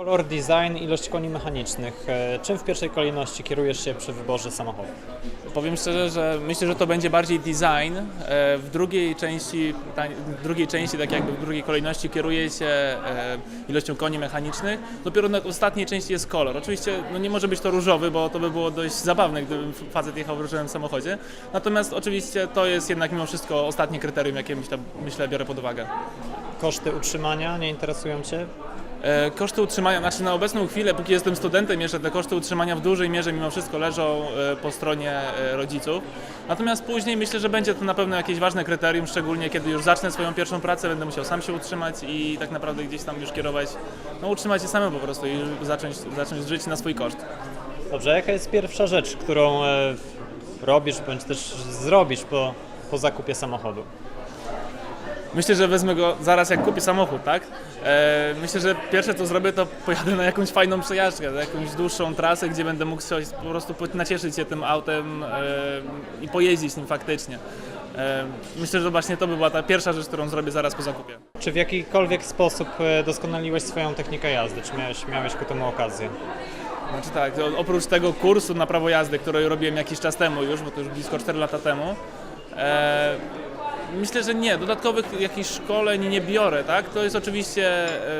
Kolor, design, ilość koni mechanicznych. E, Czym w pierwszej kolejności kierujesz się przy wyborze samochodu? Powiem szczerze, że myślę, że to będzie bardziej design. E, W drugiej części, w drugiej części, tak jakby w drugiej kolejności kieruje się e, ilością koni mechanicznych. Dopiero na ostatniej części jest kolor. Oczywiście no nie może być to różowy, bo to by było dość zabawne, gdybym facet jechał w różowym samochodzie. Natomiast oczywiście to jest jednak mimo wszystko ostatnie kryterium, jakie myślę, myślę biorę pod uwagę. Koszty utrzymania nie interesują Cię? E, Koszty utrzymania, znaczy na obecną chwilę, póki jestem studentem, jeszcze te koszty utrzymania w dużej mierze mimo wszystko leżą e, po stronie e, rodziców. Natomiast później myślę, że będzie to na pewno jakieś ważne kryterium, szczególnie kiedy już zacznę swoją pierwszą pracę, będę musiał sam się utrzymać i tak naprawdę gdzieś tam już kierować, no utrzymać się samemu po prostu i zacząć, zacząć żyć na swój koszt. Dobrze, jaka jest pierwsza rzecz, którą robisz bądź też zrobisz po, po zakupie samochodu? Myślę, że wezmę go zaraz jak kupię samochód, tak? E, myślę, że pierwsze co zrobię, to pojadę na jakąś fajną przejażdżkę, na jakąś dłuższą trasę, gdzie będę mógł coś, po prostu nacieszyć się tym autem e, i pojeździć nim faktycznie. E, myślę, że właśnie to by była ta pierwsza rzecz, którą zrobię zaraz po zakupie. Czy w jakikolwiek sposób e, doskonaliłeś swoją technikę jazdy? Czy miałeś, miałeś ku temu okazję? Znaczy tak, oprócz tego kursu na prawo jazdy, który robiłem jakiś czas temu już, bo to już blisko 4 lata temu, e, myślę, że nie, dodatkowych jakichś szkoleń nie biorę, tak? To jest oczywiście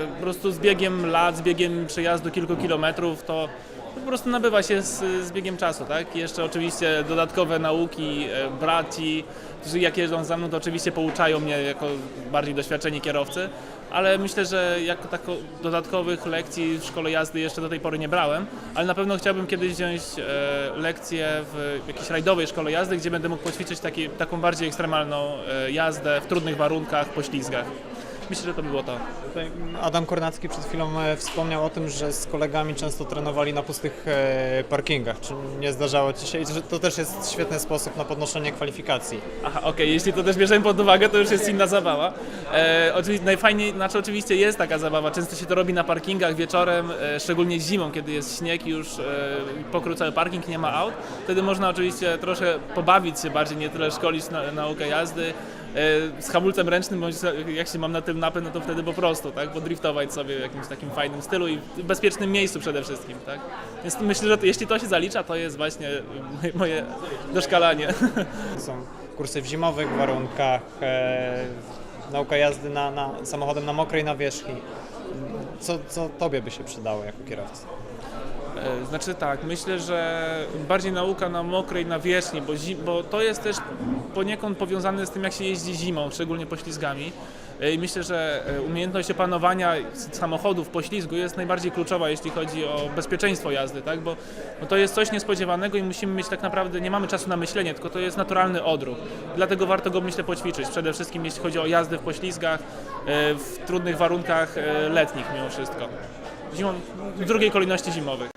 e, po prostu z biegiem lat, z biegiem przejazdu kilku kilometrów, to po prostu nabywa się z, z biegiem czasu, tak? Jeszcze oczywiście dodatkowe nauki, e, braci, którzy jak jeżdżą za mną, to oczywiście pouczają mnie jako bardziej doświadczeni kierowcy, ale myślę, że jako tako dodatkowych lekcji w szkole jazdy jeszcze do tej pory nie brałem, ale na pewno chciałbym kiedyś wziąć e, lekcję w jakiejś rajdowej szkole jazdy, gdzie będę mógł poćwiczyć taki, taką bardziej ekstremalną e, jazdę w trudnych warunkach, poślizgach. Myślę, że to by było to. Tutaj Adam Kornacki przed chwilą e, wspomniał o tym, że z kolegami często trenowali na pustych e, parkingach. Czy nie zdarzało Ci się? I że to też jest świetny sposób na podnoszenie kwalifikacji. Aha, okej, jeśli to też bierzemy pod uwagę, to już jest inna zabawa. E, oczywiście najfajniej, znaczy oczywiście jest taka zabawa, często się to robi na parkingach wieczorem, e, szczególnie zimą, kiedy jest śnieg i już e, pokrył cały parking, nie ma aut. Wtedy można oczywiście troszkę pobawić się bardziej, nie tyle szkolić na, naukę jazdy. E, z hamulcem ręcznym, bądź jak się mam na tym napęd, no to wtedy po prostu, tak, podriftować sobie w jakimś takim fajnym stylu i w bezpiecznym miejscu przede wszystkim, tak. Więc myślę, że jeśli to się zalicza, to jest właśnie moje, moje doszkalanie. Są kursy w zimowych warunkach, e, nauka jazdy na, na samochodem na mokrej nawierzchni. Co, co Tobie by się przydało jako kierowcy? E, Znaczy tak, myślę, że bardziej nauka na mokrej nawierzchni, bo, bo to jest też poniekąd powiązane z tym, jak się jeździ zimą, szczególnie poślizgami. E, I myślę, że e, umiejętność opanowania s- samochodu w poślizgu jest najbardziej kluczowa, jeśli chodzi o bezpieczeństwo jazdy, tak? bo, bo to jest coś niespodziewanego i musimy mieć tak naprawdę, nie mamy czasu na myślenie, tylko to jest naturalny odruch. Dlatego warto go, myślę, poćwiczyć. Przede wszystkim jeśli chodzi o jazdę w poślizgach, w trudnych warunkach e, letnich mimo wszystko. Zimą, w drugiej kolejności zimowych.